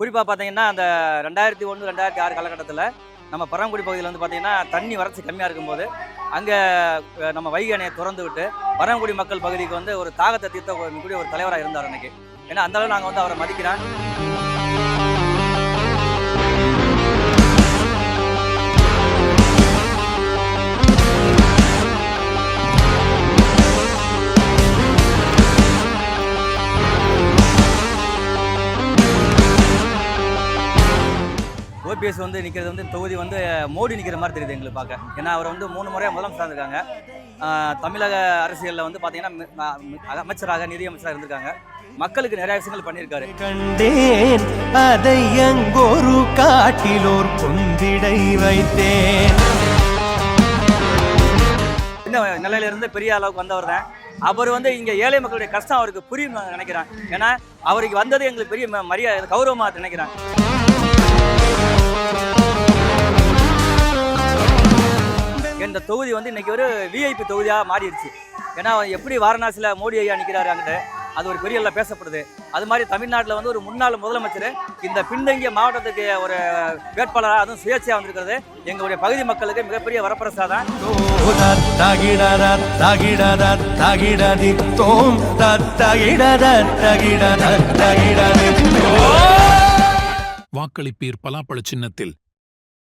குறிப்பாக பார்த்தீங்கன்னா அந்த ரெண்டாயிரத்தி ஒன்று ரெண்டாயிரத்தி ஆறு காலகட்டத்தில் நம்ம பரமக்குடி பகுதியில் வந்து பார்த்திங்கன்னா தண்ணி வறட்சி கம்மியாக இருக்கும்போது அங்கே நம்ம வைகை அணையை திறந்து விட்டு பரமக்குடி மக்கள் பகுதிக்கு வந்து ஒரு தாகத்தை தீர்த்த கூடிய ஒரு தலைவராக இருந்தார் அன்னைக்கு. ஏன்னா அந்த அளவு நாங்கள் வந்து அவரை மதிக்கிறேன் ஓபிஎஸ் வந்து நிற்கிறது வந்து தொகுதி வந்து மோடி நிற்கிற மாதிரி தெரியுது எங்களுக்கு பார்க்க. ஏன்னா அவர் வந்து மூணு முறையாக முதலமைச்சராக இருந்திருக்காங்க. ஆஹ் தமிழக அரசியலில் வந்து பார்த்தீங்கன்னா அமைச்சராக நிதி அமைச்சராக இருந்திருக்காங்க. மக்களுக்கு நிறைய விஷயங்கள் பண்ணியிருக்காரு. கண்டேன் அதை எங்கொரு காட்டிலோர் குந்திடை வைத்தேன். சின்ன நிலையில இருந்து பெரிய அளவுக்கு வந்தவர் தான். அவர் வந்து இங்கே ஏழை மக்களுடைய கஷ்டம் அவருக்கு புரியும் நான் நினைக்கிறேன். ஏன்னா அவருக்கு வந்தது எங்களுக்கு பெரிய மரியாதை கௌரவமாக நினைக்கிறேன். இந்த தொகுதி வந்து இன்னைக்கு ஒரு விஐபி தொகுதியாக மாறிடுச்சு. ஏன்னா எப்படி வாரணாசியில் மோடி ஐயா நிற்கிறாரு அங்கிட்டு அது ஒரு பெரிய அளவில் பேசப்படுது. அது மாதிரி தமிழ்நாட்டில் வந்து ஒரு முன்னாள் முதலமைச்சர் இந்த பின்தங்கிய மாவட்டத்துக்கு ஒரு வேட்பாளராக அதுவும் சுயேட்சையாக வந்திருக்கிறது எங்களுடைய பகுதி மக்களுக்கு மிகப்பெரிய வரப்பிரசாதம். வாக்களிப்பீர் பலாப்பழ சின்னத்தில்